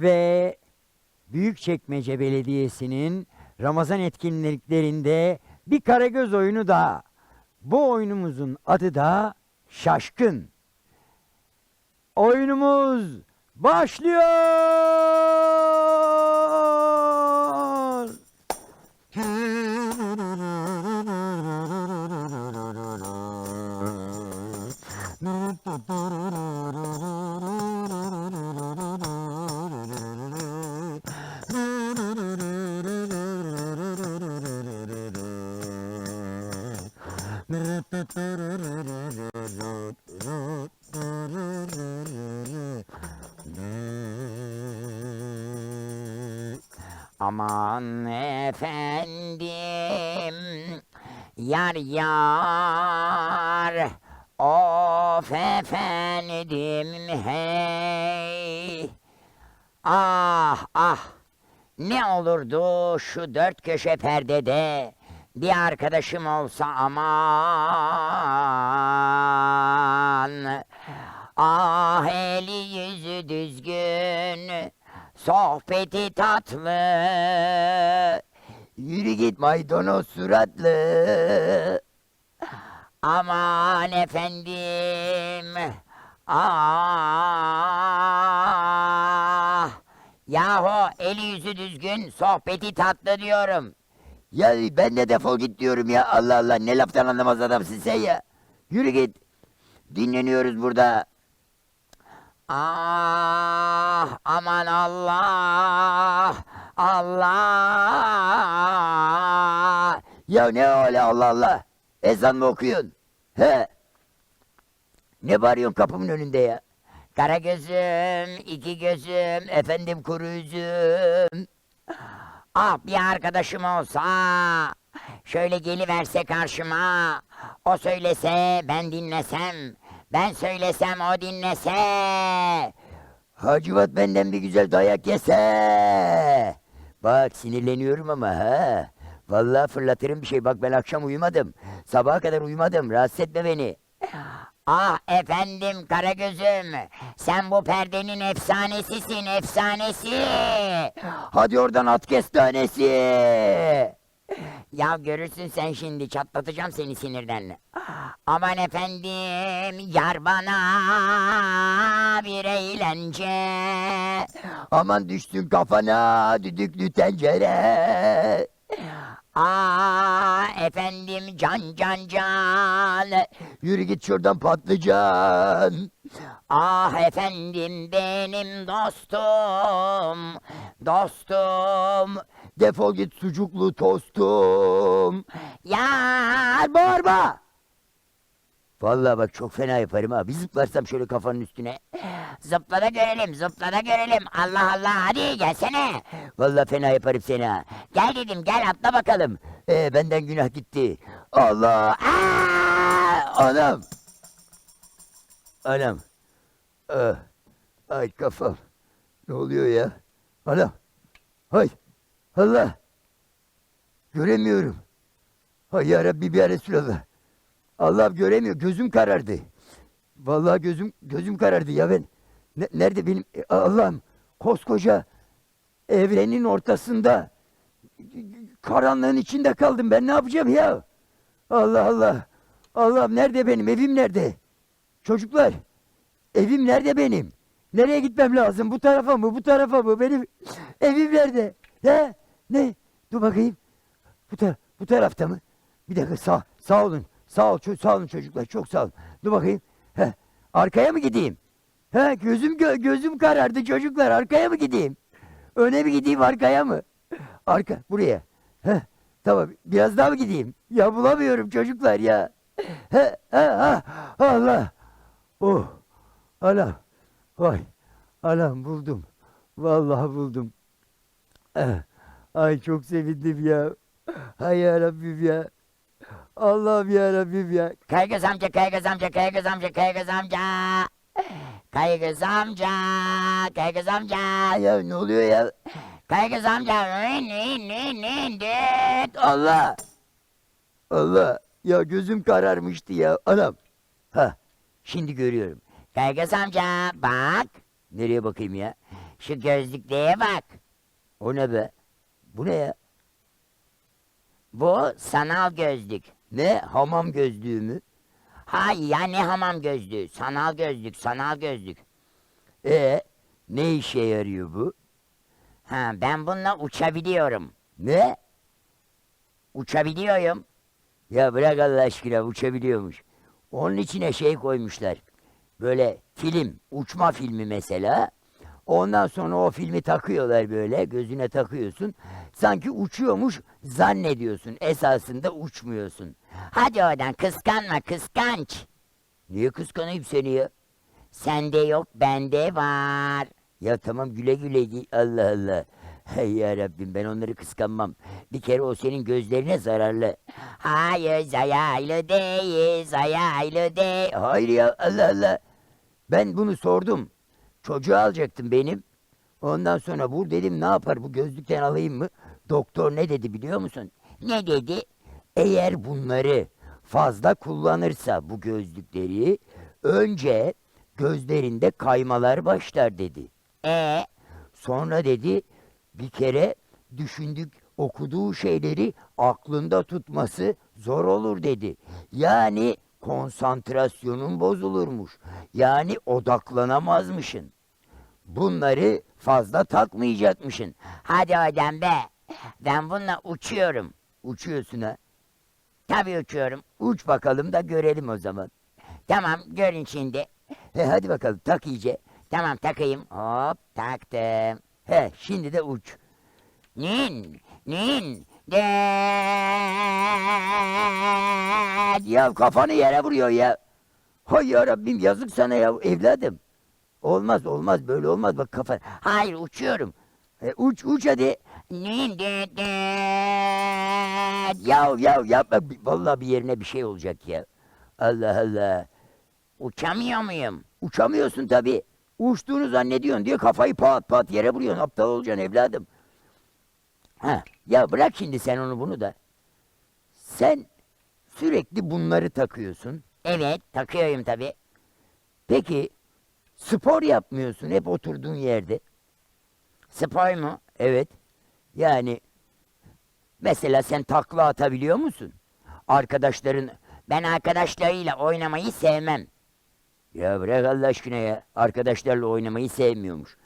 ve Büyükçekmece Belediyesi'nin Ramazan etkinliklerinde bir Karagöz oyunu daha. Bu oyunumuzun adı da Şaşkın. Oyunumuz başlıyor. Aman efendim yar yar of efendim hey. Ah ah ne olurdu şu dört köşe perdede bir arkadaşım olsa aman. Ah eli yüzü düzgün sohbeti tatlı. Yürü git maydanoz suratlı. Aman efendim ah. Yahu eli yüzü düzgün sohbeti tatlı diyorum ya ben de defol git diyorum ya Allah Allah ne laftan anlamaz adamsın sen ya yürü git dinleniyoruz burada Ah aman Allah Allah Ya ne öyle Allah Allah Ezan mı okuyorsun? He? Ne bağırıyorsun kapımın önünde ya? Kara gözüm, iki gözüm, efendim kuru üzüm. Ah bir arkadaşım olsa, şöyle geliverse karşıma, o söylese ben dinlesem, ben söylesem o dinlese. Hacivat benden bir güzel dayak yese. Bak sinirleniyorum ama ha. Vallahi fırlatırım bir şey. Bak ben akşam uyumadım. Sabaha kadar uyumadım. Rahatsız etme beni. Ah efendim Karagöz'üm. Sen bu perdenin efsanesisin efsanesi. Hadi oradan at kestanesi. Ya görürsün sen şimdi çatlatacağım seni sinirden. Aman efendim yar bana bir eğlence. Aman düştün kafana düdüklü tencere. Aa efendim can can can. Yürü git şuradan patlıcan. Ah efendim benim dostum. Dostum. Defol git sucuklu tostum. Ya bağırma. Vallahi bak çok fena yaparım ha. Bir zıplarsam şöyle kafanın üstüne. Zıpla da görelim, zıpla da görelim. Allah Allah hadi gelsene. Vallahi fena yaparım seni ha. Gel dedim gel atla bakalım. Ee, benden günah gitti. Allah. Aa! Anam. Anam. Ah. Ay kafam. Ne oluyor ya? Anam. Hay. Allah. Göremiyorum. Hay ya Rabbi ya Resulallah. Allah'ım göremiyor. Gözüm karardı. Vallahi gözüm gözüm karardı ya ben. Ne- nerede benim e, Allah'ım koskoca evrenin ortasında karanlığın içinde kaldım. Ben ne yapacağım ya? Allah Allah. Allah'ım nerede benim? Evim nerede? Çocuklar. Evim nerede benim? Nereye gitmem lazım? Bu tarafa mı? Bu tarafa mı? Benim evim nerede? He? Ne? Dur bakayım. Bu, ta- bu tarafta mı? Bir dakika sağ, sağ olun. Sağ ol, sağ olun çocuklar. Çok sağ olun. Dur bakayım. He, arkaya mı gideyim? He, gözüm gö- gözüm karardı çocuklar. Arkaya mı gideyim? Öne mi gideyim, arkaya mı? Arka, buraya. He, tamam. Biraz daha mı gideyim? Ya bulamıyorum çocuklar ya. He, he, ha, Allah. Oh, anam. Vay, anam buldum. Vallahi buldum. Eh, Ay çok sevindim ya. Hay ya Rabbim ya. Allah'ım ya Rabbim ya. Kaygız amca, Kaygız amca, Kaygız amca, Kaygız amca. Kaygız amca, Kaygız amca. Ya ne oluyor ya? Kaygız amca, in, in, in. Allah. Allah. Ya gözüm kararmıştı ya. Anam. Ha. Şimdi görüyorum. Kaygız amca bak. Nereye bakayım ya? Şu gözlüklere bak. O ne be? Bu ne ya? Bu sanal gözlük. Ne? Hamam gözlüğü mü? Hayır ya ne hamam gözlüğü. Sanal gözlük, sanal gözlük. E ne işe yarıyor bu? Ha ben bununla uçabiliyorum. Ne? Uçabiliyorum. Ya bırak Allah aşkına uçabiliyormuş. Onun içine şey koymuşlar. Böyle film, uçma filmi mesela. Ondan sonra o filmi takıyorlar böyle, gözüne takıyorsun. Sanki uçuyormuş zannediyorsun. Esasında uçmuyorsun. Hadi oradan kıskanma kıskanç. Niye kıskanayım seni ya? Sende yok bende var. Ya tamam güle güle Allah Allah. Hey ya Rabbim ben onları kıskanmam. Bir kere o senin gözlerine zararlı. Hayır zayaylı değil zayaylı değil. Hayır ya Allah Allah. Ben bunu sordum. Çocuğu alacaktım benim. Ondan sonra bu dedim ne yapar bu gözlükten alayım mı? Doktor ne dedi biliyor musun? Ne dedi? Eğer bunları fazla kullanırsa bu gözlükleri önce gözlerinde kaymalar başlar dedi. E Sonra dedi bir kere düşündük okuduğu şeyleri aklında tutması zor olur dedi. Yani konsantrasyonun bozulurmuş. Yani odaklanamazmışın. Bunları fazla takmayacakmışın. hadi oradan be. Ben bununla uçuyorum. Uçuyorsun ha. Tabii uçuyorum. Uç bakalım da görelim o zaman. Tamam görün şimdi. He hadi bakalım tak iyice. Tamam takayım. Hop taktım. He şimdi de uç. Nin nin de. Ya kafanı yere vuruyor ya. Hay ya Rabbim yazık sana ya evladım. Olmaz olmaz böyle olmaz bak kafa. Hayır uçuyorum. E, uç uç hadi. Ya ya yapma. Vallahi bir yerine bir şey olacak ya. Allah Allah. Uçamıyor muyum? Uçamıyorsun tabi. Uçtuğunu zannediyorsun diye kafayı pat pat yere vuruyorsun. Aptal olacaksın evladım. Ha, ya bırak şimdi sen onu bunu da. Sen sürekli bunları takıyorsun. Evet takıyorum tabii. Peki spor yapmıyorsun hep oturduğun yerde. Spor mu? Evet. Yani mesela sen takla atabiliyor musun? Arkadaşların Ben arkadaşlarıyla oynamayı sevmem. ya bırak Allah aşkına ya. Arkadaşlarla oynamayı sevmiyormuş.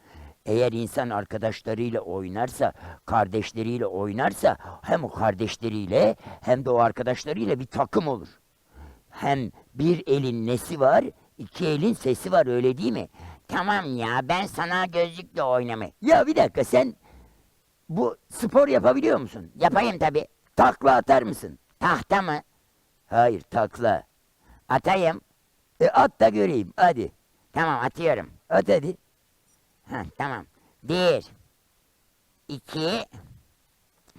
Eğer insan arkadaşlarıyla oynarsa, kardeşleriyle oynarsa hem o kardeşleriyle hem de o arkadaşlarıyla bir takım olur. Hem bir elin nesi var, iki elin sesi var öyle değil mi? Tamam ya ben sana gözlükle oynamayı. Ya bir dakika sen bu spor yapabiliyor musun? Yapayım tabii. Takla atar mısın? Tahta mı? Hayır takla. Atayım. E at da göreyim hadi. Tamam atıyorum. At hadi. Ha, tamam. Bir. iki,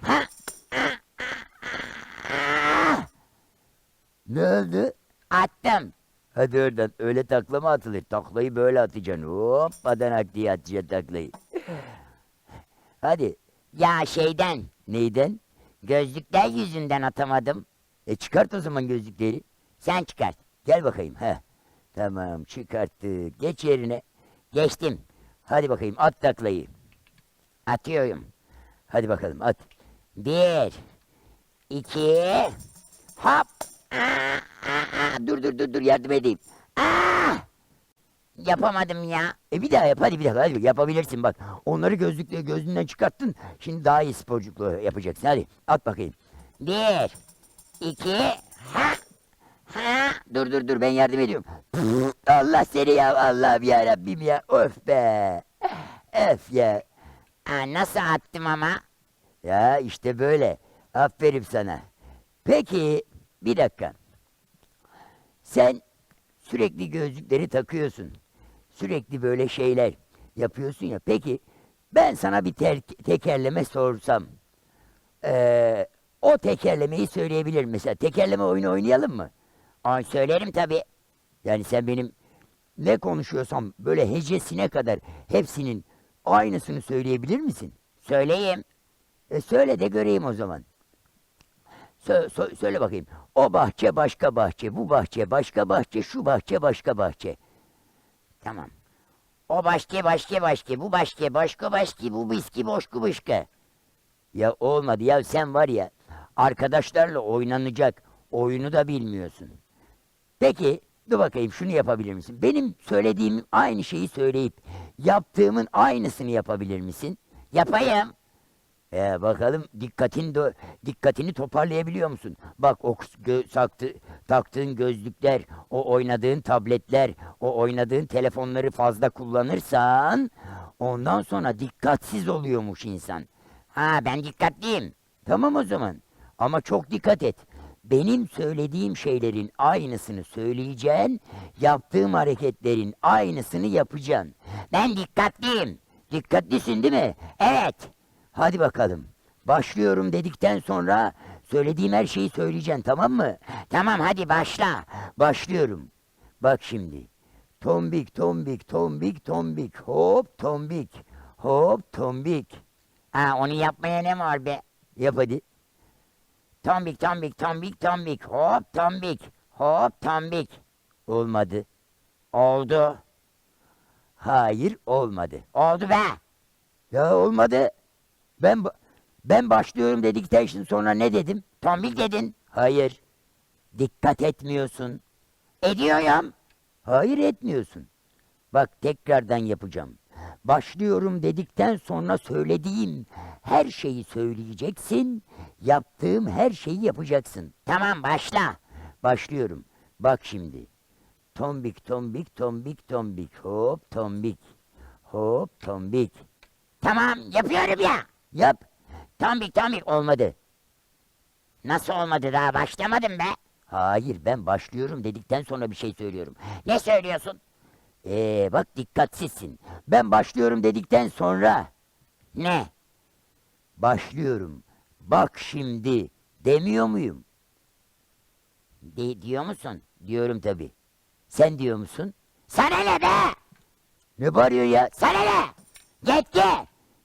Ha. Ne oldu? Attım. Hadi oradan öyle takla mı atılır? Taklayı böyle atacaksın. Hop adanak diye atacaksın taklayı. Hadi. Ya şeyden. Neyden? Gözlükler yüzünden atamadım. E çıkart o zaman gözlükleri. Sen çıkart. Gel bakayım. He. Tamam çıkarttık. Geç yerine. Geçtim. Hadi bakayım at taklayı. Atıyorum. Hadi bakalım at. Bir. iki, Hop. Aa, dur dur dur dur yardım edeyim. Ah! Yapamadım ya. E bir daha yap hadi bir daha hadi yapabilirsin bak. Onları gözlükle gözünden çıkarttın. Şimdi daha iyi sporcukluğu yapacaksın. Hadi at bakayım. Bir. iki. Dur dur dur ben yardım ediyorum. Allah seni ya Allah'ım ya Rabbim ya. Öf be. Öf ya. Aa, nasıl attım ama? Ya işte böyle. Aferin sana. Peki bir dakika. Sen sürekli gözlükleri takıyorsun. Sürekli böyle şeyler yapıyorsun ya. Peki ben sana bir ter- tekerleme sorsam. eee, o tekerlemeyi söyleyebilir? Mesela tekerleme oyunu oynayalım mı? Ay söylerim tabii. Yani sen benim ne konuşuyorsam böyle hecesine kadar hepsinin aynısını söyleyebilir misin? Söyleyeyim. E söyle de göreyim o zaman. Sö- sö- söyle bakayım. O bahçe başka bahçe, bu bahçe başka bahçe, şu bahçe başka bahçe. Tamam. O başka başka başka bu başka başka başka bu biski boşku başka. Ya olmadı ya sen var ya arkadaşlarla oynanacak oyunu da bilmiyorsun. Peki dur bakayım şunu yapabilir misin? Benim söylediğim aynı şeyi söyleyip yaptığımın aynısını yapabilir misin? Yapayım. Ee, bakalım dikkatin de, dikkatini toparlayabiliyor musun? Bak o gö, saktı, taktığın gözlükler, o oynadığın tabletler, o oynadığın telefonları fazla kullanırsan ondan sonra dikkatsiz oluyormuş insan. Ha ben dikkatliyim. Tamam o zaman. Ama çok dikkat et. Benim söylediğim şeylerin aynısını söyleyeceksin, yaptığım hareketlerin aynısını yapacaksın. Ben dikkatliyim. Dikkatlisin değil mi? Evet. Hadi bakalım. Başlıyorum dedikten sonra söylediğim her şeyi söyleyeceksin tamam mı? Tamam hadi başla. Başlıyorum. Bak şimdi. Tombik, tombik, tombik, tombik. Hop, tombik. Hop, tombik. Ha onu yapmaya ne var be? Yap hadi. Tombik, tombik, tombik, tombik. Hop, tombik. Hop, tombik. Olmadı. Oldu. Hayır, olmadı. Oldu be. Ya olmadı. Ben ben başlıyorum dedikten sonra ne dedim? Tombik dedin. Hayır. Dikkat etmiyorsun. Ediyorum. Hayır etmiyorsun. Bak tekrardan yapacağım. Başlıyorum dedikten sonra söylediğim her şeyi söyleyeceksin. Yaptığım her şeyi yapacaksın. Tamam başla. Başlıyorum. Bak şimdi. Tombik tombik tombik tombik hop tombik. Hop tombik. Tamam yapıyorum ya. Yap. Tombik tombik olmadı. Nasıl olmadı daha başlamadım be. Hayır ben başlıyorum dedikten sonra bir şey söylüyorum. Ne söylüyorsun? Ee bak dikkatsizsin. Ben başlıyorum dedikten sonra. Ne? Başlıyorum. Bak şimdi demiyor muyum? De, diyor musun? Diyorum tabi. Sen diyor musun? Sana ne be? Ne bağırıyor ya? Sana ne? Yetti.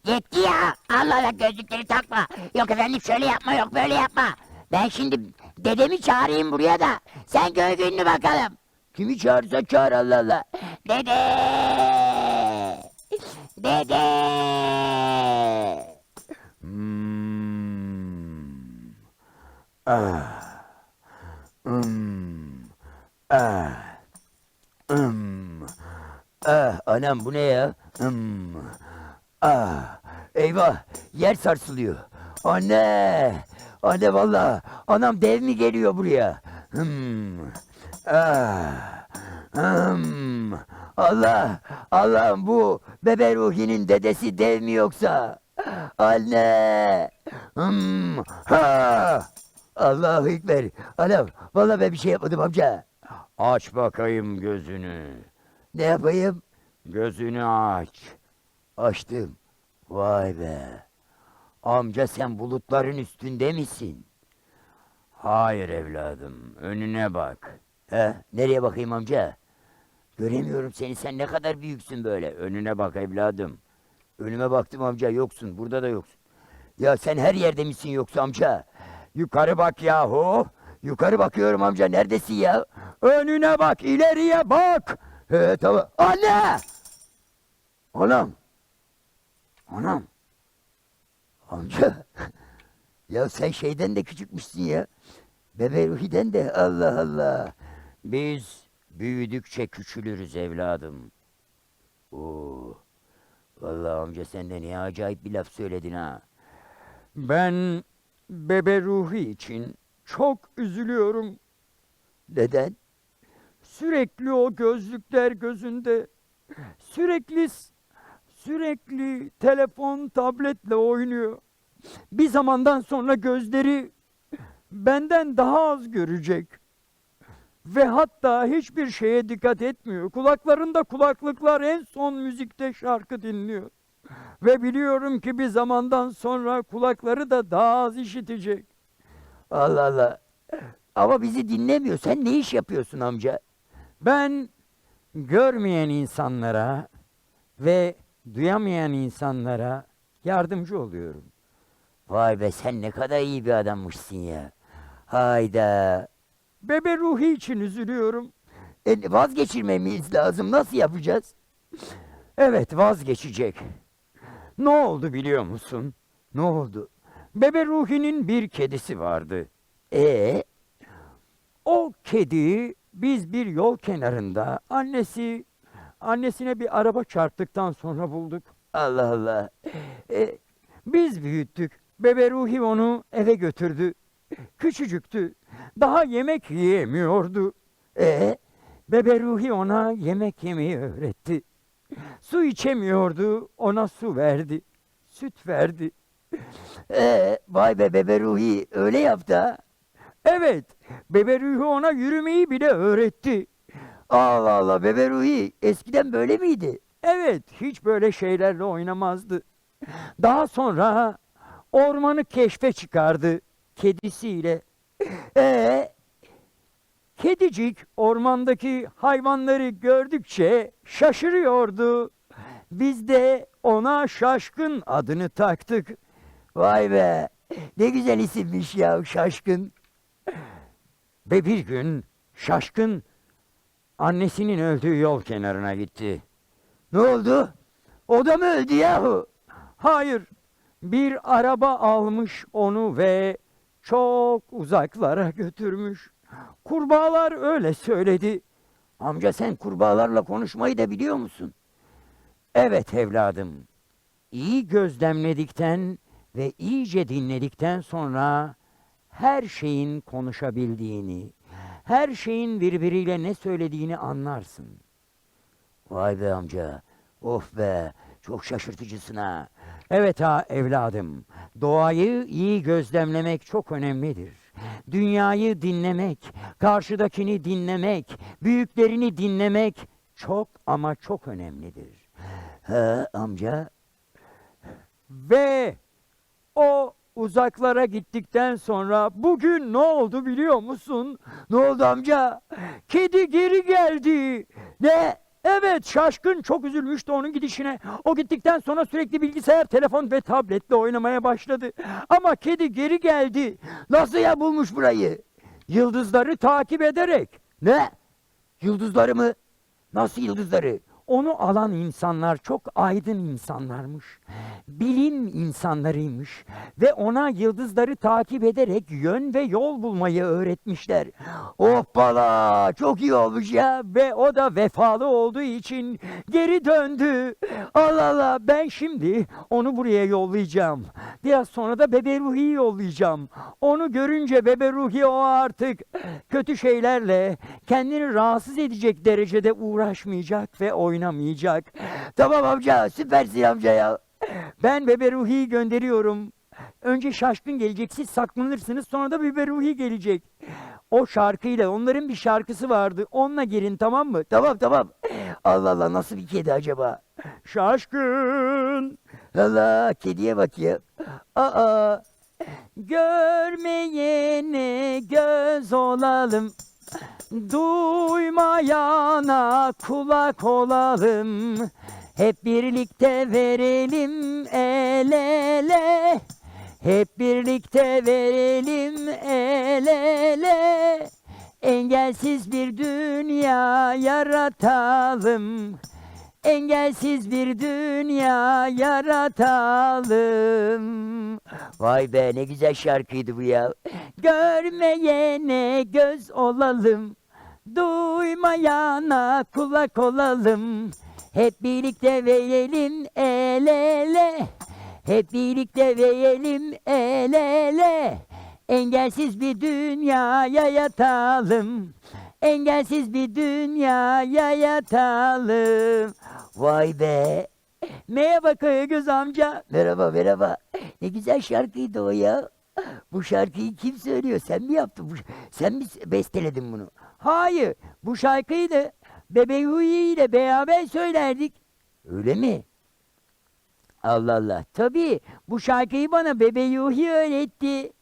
Yetti ya. Allah Allah gözlükleri takma. Yok efendim şöyle yapma yok böyle yapma. Ben şimdi dedemi çağırayım buraya da. Sen göy gününü bakalım. Kimi çağırsa çağır Allah Allah. Dede. Dede. Hmm. Ah. Hmm. Ah. Hmm. Ah, anam bu ne ya? Hmm. Ah, eyvah, yer sarsılıyor. Anne, anne valla, anam dev mi geliyor buraya? Hmm. Ah. Hmm. Allah, bu bebe Ruhi'nin dedesi dev mi yoksa? Anne. Hmm. Ha. Allahu Ekber. Anam, valla ben bir şey yapmadım amca. Aç bakayım gözünü. Ne yapayım? Gözünü aç. Açtım. Vay be. Amca sen bulutların üstünde misin? Hayır evladım. Önüne bak. He? Nereye bakayım amca? Göremiyorum seni. Sen ne kadar büyüksün böyle. Önüne bak evladım. Önüme baktım amca yoksun. Burada da yoksun. Ya sen her yerde misin yoksa amca? Yukarı bak yahu. Yukarı bakıyorum amca. Neredesin ya? Önüne bak. ileriye bak. He tamam. Anne! Anam. Anam. Amca. ya sen şeyden de küçükmüşsün ya. Bebe Ruhi'den de Allah Allah. Biz büyüdükçe küçülürüz evladım. Oo. Vallahi amca sen de ne acayip bir laf söyledin ha. Ben bebe ruhi için çok üzülüyorum. Neden? Sürekli o gözlükler gözünde. Sürekli sürekli telefon, tabletle oynuyor. Bir zamandan sonra gözleri benden daha az görecek. Ve hatta hiçbir şeye dikkat etmiyor. Kulaklarında kulaklıklar en son müzikte şarkı dinliyor. Ve biliyorum ki bir zamandan sonra kulakları da daha az işitecek. Allah Allah. Ama bizi dinlemiyor. Sen ne iş yapıyorsun amca? Ben görmeyen insanlara ve duyamayan insanlara yardımcı oluyorum. Vay be sen ne kadar iyi bir adammışsın ya. Hayda. Bebe ruhi için üzülüyorum. E, vazgeçirmemiz lazım. Nasıl yapacağız? Evet vazgeçecek. Ne oldu biliyor musun? Ne oldu? Bebe Ruhi'nin bir kedisi vardı. Ee, O kediyi biz bir yol kenarında annesi annesine bir araba çarptıktan sonra bulduk. Allah Allah. E, biz büyüttük. Bebe Ruhi onu eve götürdü. Küçücüktü. Daha yemek yiyemiyordu. Ee, Bebe Ruhi ona yemek yemeyi öğretti. Su içemiyordu, ona su verdi. Süt verdi. ee, vay be bebe Ruhi öyle yaptı ha. Evet, Bebe Ruhi ona yürümeyi bile öğretti. Allah Allah bebe Ruhi eskiden böyle miydi? Evet, hiç böyle şeylerle oynamazdı. Daha sonra ormanı keşfe çıkardı kedisiyle. Ee, Kedicik ormandaki hayvanları gördükçe şaşırıyordu. Biz de ona şaşkın adını taktık. vay be ne güzel isimmiş ya şaşkın. Ve bir gün şaşkın annesinin öldüğü yol kenarına gitti. Ne oldu? O da mı öldü yahu? Hayır, bir araba almış onu ve çok uzaklara götürmüş. Kurbağalar öyle söyledi. Amca sen kurbağalarla konuşmayı da biliyor musun? Evet evladım. İyi gözlemledikten ve iyice dinledikten sonra her şeyin konuşabildiğini, her şeyin birbiriyle ne söylediğini anlarsın. Vay be amca. Of be çok şaşırtıcısın ha. Evet ha evladım, doğayı iyi gözlemlemek çok önemlidir. Dünyayı dinlemek, karşıdakini dinlemek, büyüklerini dinlemek çok ama çok önemlidir. He amca. Ve o uzaklara gittikten sonra bugün ne oldu biliyor musun? Ne oldu amca? Kedi geri geldi. Ne? Evet şaşkın çok üzülmüştü onun gidişine. O gittikten sonra sürekli bilgisayar, telefon ve tabletle oynamaya başladı. Ama kedi geri geldi. Nasıl ya bulmuş burayı? Yıldızları takip ederek. Ne? Yıldızları mı? Nasıl yıldızları? Onu alan insanlar çok aydın insanlarmış. Bilim insanlarıymış ve ona yıldızları takip ederek yön ve yol bulmayı öğretmişler. Hoppala çok iyi olmuş ya. Ve o da vefalı olduğu için geri döndü. Allah Allah ben şimdi onu buraya yollayacağım. Biraz sonra da Bebe Ruhi'yi yollayacağım. Onu görünce Bebe Ruhi o artık kötü şeylerle kendini rahatsız edecek derecede uğraşmayacak ve oynamayacak. Tamam amca süpersin amca ya. Ben Bebe Ruhi'yi gönderiyorum. Önce şaşkın gelecek, siz saklanırsınız, sonra da Bebe Ruhi gelecek. O şarkıyla, onların bir şarkısı vardı, onunla gelin tamam mı? Tamam tamam. Allah Allah nasıl bir kedi acaba? Şaşkın, Allah kediye bak ya. Aa görmeyene göz olalım. Duymayana kulak olalım. Hep birlikte verelim el ele. Hep birlikte verelim el ele. Engelsiz bir dünya yaratalım. Engelsiz bir dünya yaratalım. vay be ne güzel şarkıydı bu ya. Görmeyene göz olalım. Duymayana kulak olalım. Hep birlikte verelim el ele. Hep birlikte verelim el ele. Engelsiz bir dünyaya yatalım. Engelsiz bir dünyaya yatalım. Vay be. Merhaba Kayagöz amca. Merhaba merhaba. Ne güzel şarkıydı o ya. Bu şarkıyı kim söylüyor? Sen mi yaptın? Bu, sen mi besteledin bunu? Hayır, bu şarkıyı da Bebe Huyi ile beraber söylerdik. Öyle mi? Allah Allah. Tabii, bu şarkıyı bana Bebe Yuhi öğretti.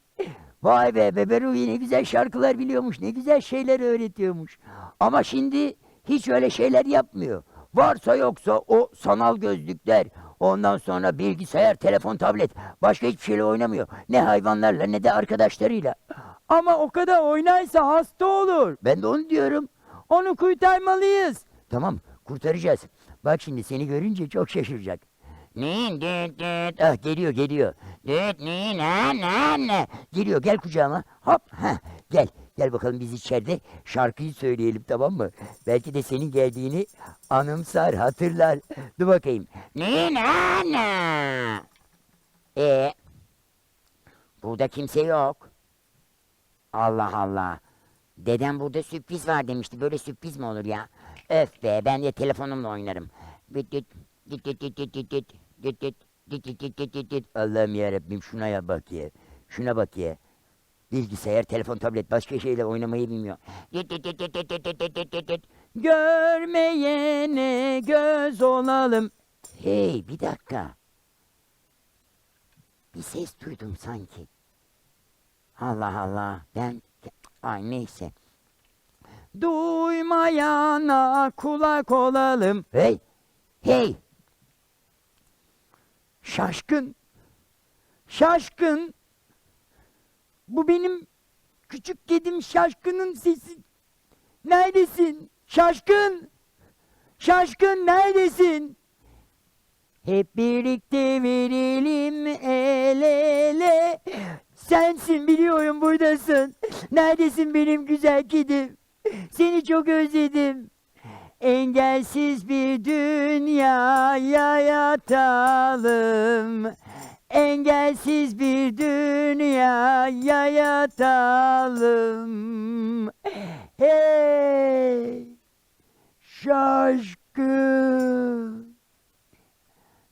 Vay be Bebe Ruhi ne güzel şarkılar biliyormuş. Ne güzel şeyler öğretiyormuş. Ama şimdi hiç öyle şeyler yapmıyor. Varsa yoksa o sanal gözlükler, ondan sonra bilgisayar, telefon, tablet. Başka hiçbir şeyle oynamıyor. Ne hayvanlarla ne de arkadaşlarıyla. Ama o kadar oynarsa hasta olur. Ben de onu diyorum. Onu kurtarmalıyız. Tamam kurtaracağız. Bak şimdi seni görünce çok şaşıracak. Nin düt düt. Ah geliyor geliyor. Düt nin ne ne ne. Geliyor gel kucağıma. Hop. Heh, gel. Gel bakalım biz içeride şarkıyı söyleyelim tamam mı? Belki de senin geldiğini anımsar, hatırlar. Dur bakayım. Nin ne ne. E Burada kimse yok. Allah Allah. Dedem burada sürpriz var demişti. Böyle sürpriz mi olur ya? Öf be ben de telefonumla oynarım. Düt düt, düt düt düt düt düt düt düt, düt düt düt düt düt düt. Allah'ım yarabbim şuna ya bak ya. Şuna bak ya. Bilgisayar, telefon, tablet başka şeyle oynamayı bilmiyor. Düt düt düt düt düt düt düt düt düt. Görmeyene göz olalım. Hey bir dakika. Bir ses duydum sanki. Allah Allah ben ay neyse. Duymayana kulak olalım. Hey hey Şaşkın. Şaşkın. Bu benim küçük kedim Şaşkın'ın sesi. Neredesin? Şaşkın. Şaşkın neredesin? Hep birlikte verelim el ele. Sensin biliyorum buradasın. Neredesin benim güzel kedim? Seni çok özledim. Engelsiz bir dünyaya yatalım. Engelsiz bir dünyaya yatalım. Hey! Şaşkın!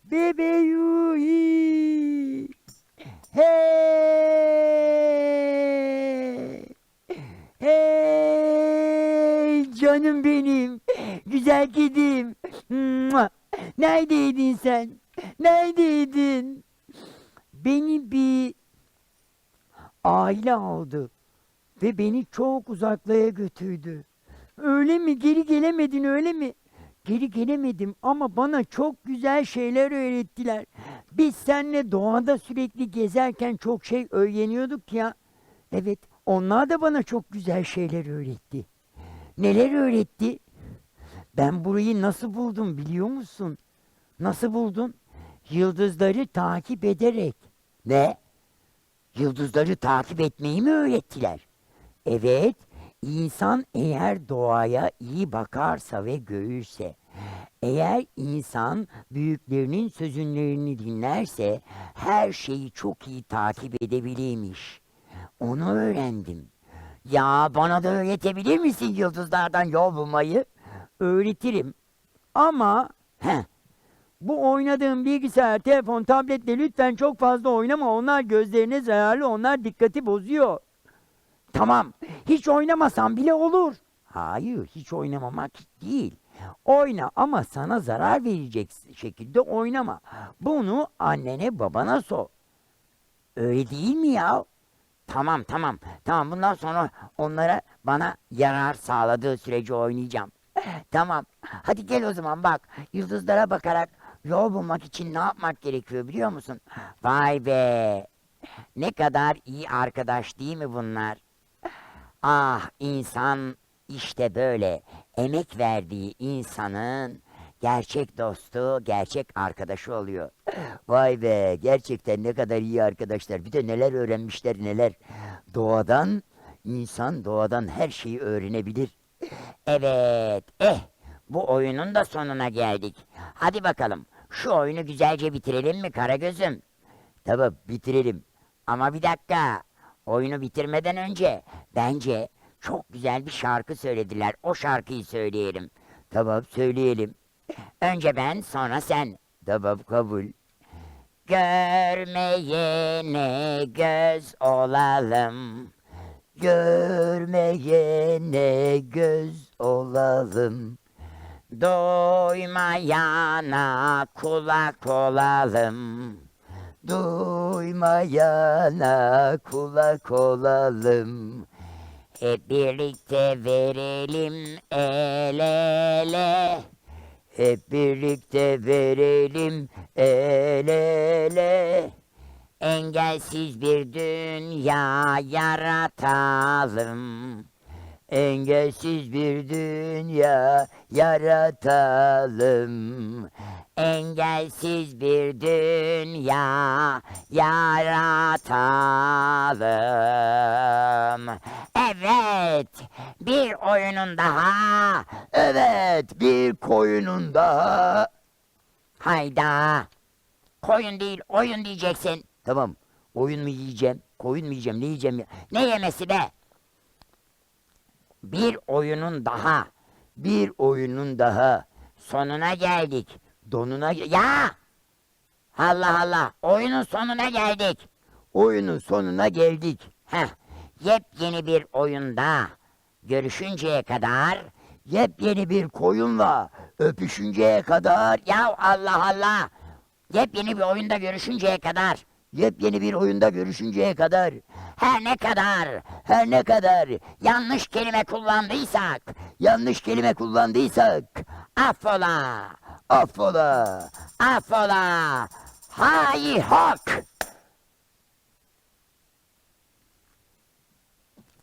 Bebeği! Hey! Hey canım benim, güzel kedim. Neredeydin sen? Neredeydin? Beni bir aile aldı ve beni çok uzaklara götürdü. Öyle mi? Geri gelemedin öyle mi? Geri gelemedim ama bana çok güzel şeyler öğrettiler. Biz seninle doğada sürekli gezerken çok şey öğreniyorduk ya. Evet, onlar da bana çok güzel şeyler öğretti. Neler öğretti? Ben burayı nasıl buldum biliyor musun? Nasıl buldun? Yıldızları takip ederek. ne? Yıldızları takip etmeyi mi öğrettiler? Evet, insan eğer doğaya iyi bakarsa ve görürse, eğer insan büyüklerinin sözünlerini dinlerse her şeyi çok iyi takip edebilirmiş. Onu öğrendim. Ya bana da öğretebilir misin yıldızlardan yol bulmayı? Öğretirim. Ama Heh, bu oynadığın bilgisayar, telefon, tabletle lütfen çok fazla oynama. Onlar gözlerine zararlı, onlar dikkati bozuyor. Tamam, hiç oynamasan bile olur. Hayır, hiç oynamamak değil. Oyna ama sana zarar verecek şekilde oynama. Bunu annene babana sor. öyle değil mi ya? Tamam tamam. Tamam bundan sonra onlara bana yarar sağladığı sürece oynayacağım. Tamam. Hadi gel o zaman bak. Yıldızlara bakarak yol bulmak için ne yapmak gerekiyor biliyor musun? Vay be. Ne kadar iyi arkadaş değil mi bunlar? Ah insan işte böyle emek verdiği insanın gerçek dostu, gerçek arkadaşı oluyor. Vay be gerçekten ne kadar iyi arkadaşlar. Bir de neler öğrenmişler neler. Doğadan insan doğadan her şeyi öğrenebilir. Evet eh bu oyunun da sonuna geldik. Hadi bakalım şu oyunu güzelce bitirelim mi Karagöz'üm? Tamam bitirelim. Ama bir dakika. Oyunu bitirmeden önce bence çok güzel bir şarkı söylediler. O şarkıyı söyleyelim. Tamam söyleyelim. Önce ben sonra sen. Tamam kabul. Görmeyene göz olalım. Görmeyene göz olalım. Doymayana kulak olalım. Duymayana kulak olalım. Hep birlikte verelim el ele. Hep birlikte verelim el ele. Engelsiz bir dünya yaratalım. Engelsiz bir dünya yaratalım. Engelsiz bir dünya yaratalım. Evet, bir oyunun daha. Evet, bir koyunun daha. Hayda. Koyun değil, oyun diyeceksin. Tamam. Oyun mu yiyeceğim? Koyun mu yiyeceğim? Ne yiyeceğim ya? Ne yemesi be? Bir oyunun daha. Bir oyunun daha. Sonuna geldik. Donuna Ya! Allah Allah. Oyunun sonuna geldik. Oyunun sonuna geldik. Heh. Yepyeni bir oyunda görüşünceye kadar Yepyeni bir koyunla öpüşünceye kadar, ya Allah Allah. Yepyeni bir oyunda görüşünceye kadar yepyeni bir oyunda görüşünceye kadar, her ne kadar her ne kadar yanlış kelime kullandıysak yanlış kelime kullandıysak, affola, affola. affola. Hay hok.